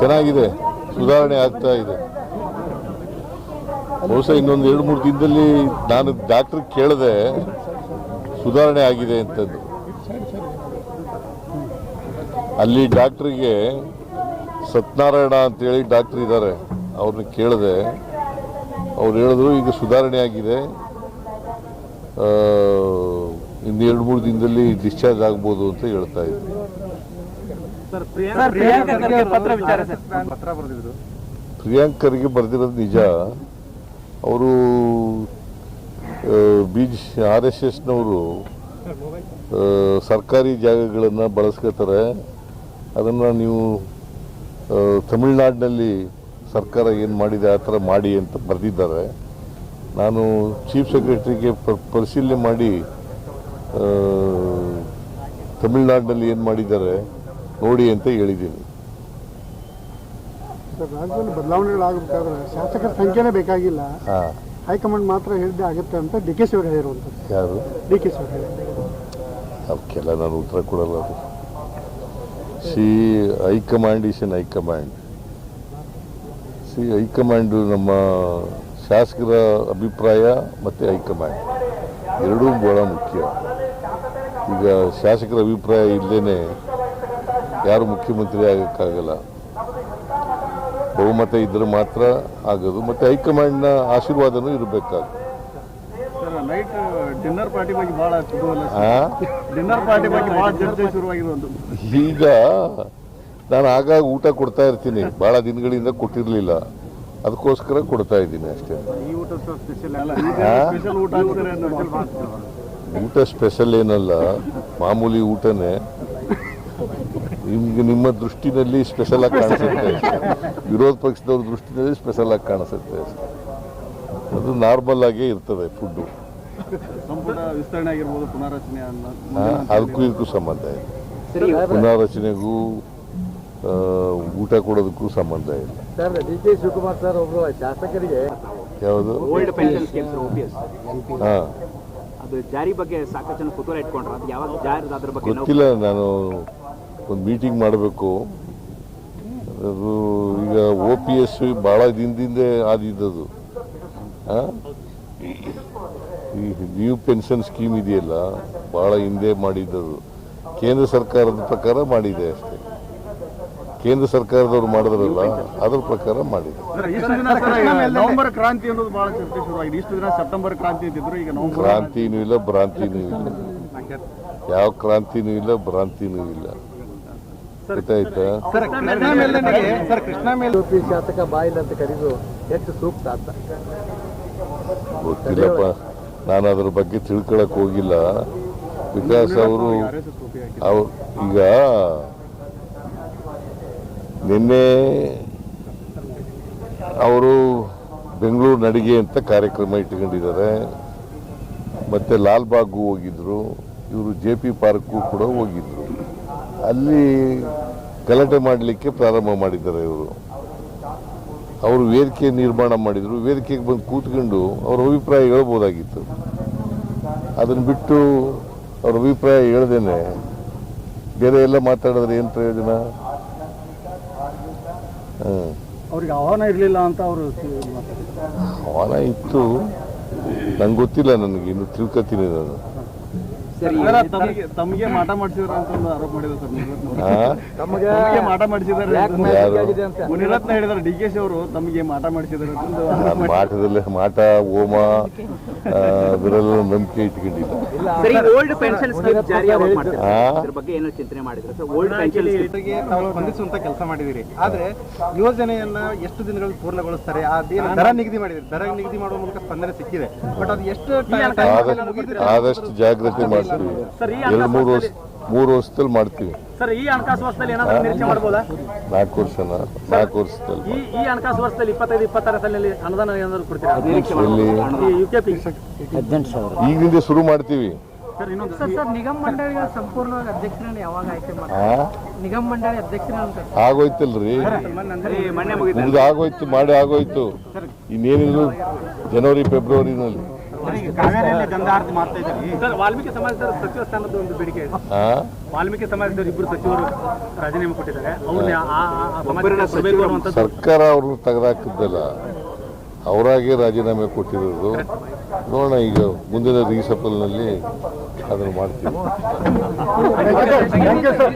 ಚೆನ್ನಾಗಿದೆ. ಸುಧಾರಣೆ ಆಗ್ತಾ ಇದೆ. ಬಹುಶಃ ಇನ್ನೊಂದು ಎರಡು ಮೂರು ದಿನದಲ್ಲಿ ನಾನು ಡಾಕ್ಟರ್ ಕೇಳಿದೆ ಸುಧಾರಣೆ ಆಗಿದೆ ಅಂತಂದು ಅಲ್ಲಿ ಡಾಕ್ಟ್ರಿಗೆ ಸತ್ಯನಾರಾಯಣ ಅಂತೇಳಿ ಡಾಕ್ಟರ್ ಇದ್ದಾರೆ. ಅವ್ರನ್ನ ಕೇಳಿದೆ. ಅವ್ರು ಹೇಳಿದ್ರು ಈಗ ಸುಧಾರಣೆ ಆಗಿದೆ. ಇನ್ನು ಎರಡು ಮೂರು ದಿನದಲ್ಲಿ ಡಿಸ್ಚಾರ್ಜ್ ಆಗ್ಬೋದು ಅಂತ ಹೇಳ್ತಾ ಇದ್ರು. ಸರ್ ಪ್ರಿಯಾಂಕಾ ಪತ್ರ ವಿಚಾರ ಸರ್? ಪತ್ರ ಬರೆದಿದ್ರು ಪ್ರಿಯಾಂಕರ್ಗೆ ಬರೆದಿರೋದು ನಿಜ. ಅವರು ಬಿ ಜೆ ಆರ್ ಎಸ್ ಎಸ್ನವರು ಸರ್ಕಾರಿ ಜಾಗಗಳನ್ನು ಬಳಸ್ಕೋತಾರೆ. ಅದನ್ನು ನೀವು ತಮಿಳ್ನಾಡಿನಲ್ಲಿ ಸರ್ಕಾರ ಏನು ಮಾಡಿದೆ ಆ ಥರ ಮಾಡಿ ಅಂತ ಬರೆದಿದ್ದಾರೆ. ನಾನು ಚೀಫ್ ಸೆಕ್ರೆಟರಿಗೆ ಪ- ಪರಿಶೀಲನೆ ಮಾಡಿ ತಮಿಳ್ನಾಡಿನಲ್ಲಿ ಏನು ಮಾಡಿದ್ದಾರೆ ನೋಡಿ ಅಂತ ಹೇಳಿದ್ದೀನಿ. ರಾಜ್ಯದಲ್ಲಿ ಬದಲಾವಣೆಗಳಾಗಬೇಕಾದ್ರೆ ಶಾಸಕರ ಸಂಖ್ಯೆನೇ ಬೇಕಾಗಿಲ್ಲ. ಹೈಕಮಾಂಡ್ ಮಾತ್ರ ಹೇಳಿದ್ದೆ ಆಗುತ್ತೆ ಅಂತ ಡಿ ಕೆ ಶಿ ಅವರು ಹೇಳಿರುವಂಥದ್ದು. ಯಾರು? ಡಿ ಕೆ ಶಿ ಅವರು ಅವಕ್ಕೆಲ್ಲ ನಾನು ಉತ್ತರ ಕೊಡಲ್ಲ ಅದು. See high command is and high command. See high command ನಮ್ಮ ಶಾಸಕರ ಅಭಿಪ್ರಾಯ ಮತ್ತು ಹೈಕಮಾಂಡ್. ಎರಡೂ ಬಹಳ ಮುಖ್ಯ. ಈಗ ಶಾಸಕರ ಅಭಿಪ್ರಾಯ ಇಲ್ಲದೇ ಯಾರು ಮುಖ್ಯಮಂತ್ರಿ ಆಗೋಕ್ಕಾಗಲ್ಲ. ಬಹುಮತ ಇದ್ದರೆ ಮಾತ್ರ ಆಗೋದು ಮತ್ತು ಹೈಕಮಾಂಡ್ನ ಆಶೀರ್ವಾದನೂ ಇರಬೇಕಾಗುತ್ತೆ ಈಗ ನಾನು ಆಗಾಗ ಊಟ ಕೊಡ್ತಾ ಇರ್ತೀನಿ. ಭಾಳ ದಿನಗಳಿಂದ ಕೊಟ್ಟಿರಲಿಲ್ಲ. ಅದಕ್ಕೋಸ್ಕರ ಕೊಡ್ತಾ ಇದ್ದೀನಿ ಅಷ್ಟೇ. ಊಟ ಸ್ಪೆಷಲ್ ಏನಲ್ಲ ಮಾಮೂಲಿ ಊಟನೇ. ನಿಮ್ಗೆ ನಿಮ್ಮ ದೃಷ್ಟಿನಲ್ಲಿ ಸ್ಪೆಷಲ್ ಆಗಿ ಕಾಣಿಸುತ್ತೆ. ವಿರೋಧ ಪಕ್ಷದವ್ರ ದೃಷ್ಟಿನಲ್ಲಿ ಸ್ಪೆಷಲ್ ಆಗಿ ಕಾಣಿಸುತ್ತೆ. ಅದು ನಾರ್ಮಲ್ ಆಗೇ ಇರ್ತದೆ ಫುಡ್ಡು ಅದಕ್ಕೂ ಇದಕ್ಕೂ ಸಂಬಂಧ ಇಲ್ಲ. ಪುನಾರಚನೆಗೂ ಊಟ ಕೊಡೋದಕ್ಕೂ ಸಂಬಂಧ ಇಲ್ಲ. ಶಿವಕುಮಾರ್ ಸರ್ ಒಬ್ಬರು ಶಾಸಕರಿಗೆ ಯಾವುದು? ಹಾಂ. ಜಾರಿ ಬಗ್ಗೆ ಸಾಕಷ್ಟು ಕುತೂಹಲ ಯಾವಾಗ ಜಾರಿ ಅದ್ರ ಬಗ್ಗೆ ಗೊತ್ತಿಲ್ಲ, ನಾನು ಒಂದು ಮೀಟಿಂಗ್ ಮಾಡಬೇಕು. ಅದು ಈಗ ಒ ಪಿ ಎಸ್ ಭಾಳ ದಿನದಿಂದ ಆದಿದ್ದದು? ಈ ನ್ಯೂ ಪೆನ್ಷನ್ ಸ್ಕೀಮ್ ಇದೆಯಲ್ಲ, ಭಾಳ ಹಿಂದೆ ಮಾಡಿದ್ದದು. ಕೇಂದ್ರ ಸರ್ಕಾರದ ಪ್ರಕಾರ ಮಾಡಿದೆ ಅಷ್ಟೇ. ಕೇಂದ್ರ ಸರ್ಕಾರದವ್ರು ಮಾಡಿದ್ರಲ್ಲ ಅದ್ರ ಪ್ರಕಾರ ಮಾಡಿದ್ರು. ಸರ್, ಇಷ್ಟು ದಿನ ಸರ್ ನವೆಂಬರ್ ಕ್ರಾಂತಿ ಅನ್ನೋದು ಬಹಳ ಚರ್ಚೆ ಶುರುವಾಗಿದೆ ಇಷ್ಟು ದಿನ ಸೆಪ್ಟೆಂಬರ್ ಕ್ರಾಂತಿ ಅಂತಿದ್ರು ಈಗ ನವೆಂಬರ್ ಕ್ರಾಂತಿನೂ ಇಲ್ಲ ಭ್ರಾಂತಿನೂ ಇಲ್ಲ. ಯಾವ ಕ್ರಾಂತಿನೂ ಇಲ್ಲ ಭ್ರಾಂತಿನೂ ಇಲ್ಲ. ಗೊತ್ತಾಯ್ತಾ? ಸರ್ ಕೃಷ್ಣ ಮೇಲ್ ಶಾಸಕ ಬಾಯಿಲ್ ಅಂತ ಕರೆದು ಎಷ್ಟು ಸೂಕ್ತ ಅಂತ. ಗೊತ್ತಿಲ್ಲಪ್ಪ. ನಾನು ಅದ್ರ ಬಗ್ಗೆ ತಿಳ್ಕೊಳಕ್ ಹೋಗಿಲ್ಲ. ವಿಕಾಸ್ ಅವರು ಅವ್ರು ಈಗ ನಿನ್ನೆ ಅವರು ಬೆಂಗಳೂರು ನಡಿಗೆ ಅಂತ ಕಾರ್ಯಕ್ರಮ ಇಟ್ಕೊಂಡಿದ್ದಾರೆ. ಮತ್ತು ಲಾಲ್ಬಾಗ್ಗೂ ಹೋಗಿದ್ರು, ಇವರು ಜೆ ಪಿ ಪಾರ್ಕ್ಗೂ ಕೂಡ ಹೋಗಿದ್ರು. ಅಲ್ಲಿ ಗಲಾಟೆ ಮಾಡಲಿಕ್ಕೆ ಪ್ರಾರಂಭ ಮಾಡಿದ್ದಾರೆ ಇವರು. ಅವರು ವೇದಿಕೆ ನಿರ್ಮಾಣ ಮಾಡಿದರು. ವೇದಿಕೆಗೆ ಬಂದು ಕೂತ್ಕೊಂಡು ಅವ್ರ ಅಭಿಪ್ರಾಯ ಹೇಳ್ಬೋದಾಗಿತ್ತು. ಅದನ್ನು ಬಿಟ್ಟು ಅವ್ರ ಅಭಿಪ್ರಾಯ ಹೇಳ್ದೇನೆ. ಬೇರೆ ಎಲ್ಲ ಮಾತಾಡಿದ್ರೆ ಏನು ಪ್ರಯೋಜನ. ಅವ್ರಿಗೆ ಆಹ್ವಾನ ಇರಲಿಲ್ಲ ಅಂತ ಅವರು ಆಹ್ವಾನ ಇತ್ತು. ನಂಗೆ ಗೊತ್ತಿಲ್ಲ ನನಗೆ ಇನ್ನು ತಿಳ್ಕೊತೀನಿ ನಾನು. ತಮಗೆ ಮಾಟ ಮಾಡಿಸಿದ್ರ ಅಂತ ಒಂದು ಆರೋಪ ಮಾಡಿದ್ರು ಸರ್ ತಮಗೆ ಮಾಟ ಮಾಡಿಸಿದ್ದಾರೆ ಮುನಿರತ್ನ ಡಿ ಕೆ ಶಿ ಅವರು ತಮಗೆ ಮಾಟ ಮಾಡಿಸಿದ್ದಾರೆ ಮಾಟದಲ್ಲಿ ಮಾಟ ಆ, ಅದರೆಲ್ಲ ನಂಬಿಕೆ ಇಟ್ಕೊಂಡಿಲ್ಲ ಸರಿ ಓಲ್ಡ್ ಪೆನ್ಷನ್ ಸ್ಕೀಮ್ ಜಾರಿ ಯಾವಾಗ ಮಾಡ್ತಾರೆ? ಆ? ಅದ್ರ ಬಗ್ಗೆ ಏನೋ ಚಿಂತನೆ ಮಾಡಿದ್ರೆ? ಸರ್ ಓಲ್ಡ್ ಪೆನ್ಷನ್ ತಾವು ಸ್ಪಂದಿಸುವಂತ ಕೆಲಸ ಮಾಡಿದಿರಿ ಆದ್ರೆ ಯೋಜನೆಯನ್ನ ಎಷ್ಟು ದಿನಗಳಲ್ಲಿ ಪೂರ್ಣಗೊಳಿಸ್ತಾರೆ? ಆ ದರ ನಿಗದಿ ಮಾಡಿದ್ರೆ ದರ ನಿಗದಿ ಮಾಡುವ ಮೂಲಕ ಸ್ಪಂದನೆ ಸಿಕ್ಕಿದೆ. ಬಟ್ ಅದು ಎಷ್ಟು ಆದಷ್ಟು ಆದಷ್ಟು ಜಾಗ್ರತೆ ಮಾಡ್ತೀವಿ ಎರಡು ಮೂರು ವರ್ಷ ಮೂರು ವರ್ಷದಲ್ಲಿ ಮಾಡ್ತೀವಿ. ಸರ್ ಈ ಹಣಕಾಸು ವರ್ಷದಲ್ಲಿ ಏನಾದರೂ ನಿರೀಕ್ಷೆ ಮಾಡ್ಬೋದಾ? ನಾಲ್ಕು ವರ್ಷನ ನಾಲ್ಕು ವರ್ಷದಲ್ಲಿ. ಈ ಈ ಹಣಕಾಸು ವರ್ಷದಲ್ಲಿ ಇಪ್ಪತ್ತೈದು ಇಪ್ಪತ್ತಾರು ಸಾಲಿನಲ್ಲಿ ಅನುದಾನ ಏನಾದರೂ ಕೊಡ್ತೀರಾ? ಪಿ ಶುರು ಮಾಡ್ತೀವಿ. ಸರ್ ಸರ್ ನಿಗಮ ಮಂಡಳಿಗಳ ಸಂಪೂರ್ಣವಾಗಿ ಅಧ್ಯಕ್ಷರನ್ನ ಯಾವಾಗ ಆಯ್ಕೆ ಮಾಡ್ತಾರೆ? ಆ? ನಿಗಮ ಮಂಡಳಿ ಅಧ್ಯಕ್ಷರನ್ನ ಆಗೋಯ್ತಲ್ರಿ. ಸರಿ ಮೊನ್ನೆ ಮುಗಿದ ಮುಗ್ದು ಆಗೋಯ್ತು ಮಾಡಿ ಆಗೋಯ್ತು. ಇನ್ನೇನಿದ್ರು ಜನವರಿ ಫೆಬ್ರವರಿನಲ್ಲಿ. ಕಾವೇರಿಯಲ್ಲಿ ಗಂಗಾರತಿ ಮಾಡ್ತಾ ಇದ್ದೀವಿ ಸರ್ ವಾಲ್ಮೀಕಿ ಸಮಾಜದ ಸಚಿವ ಸ್ಥಾನದ ಒಂದು ಬೇಡಿಕೆ ಇದೆ. ಆ? ವಾಲ್ಮೀಕಿ ಸಮಾಜದವರು ಇಬ್ಬರು ಸಚಿವರು ರಾಜೀನಾಮೆ ಕೊಟ್ಟಿದ್ದಾರೆ. ಸರ್ಕಾರ ಅವ್ರನ್ನ ತೆಗೆದಾಕಿದ್ದಲ್ಲ ಅವರಾಗೆ ರಾಜೀನಾಮೆ ಕೊಟ್ಟಿರೋದು. ನೋಡೋಣ ಈಗ ಮುಂದಿನ ರೀಸಪಲ್ನಲ್ಲಿ ಅದನ್ನು ಮಾಡ್ತೀವಿ. Thank you sir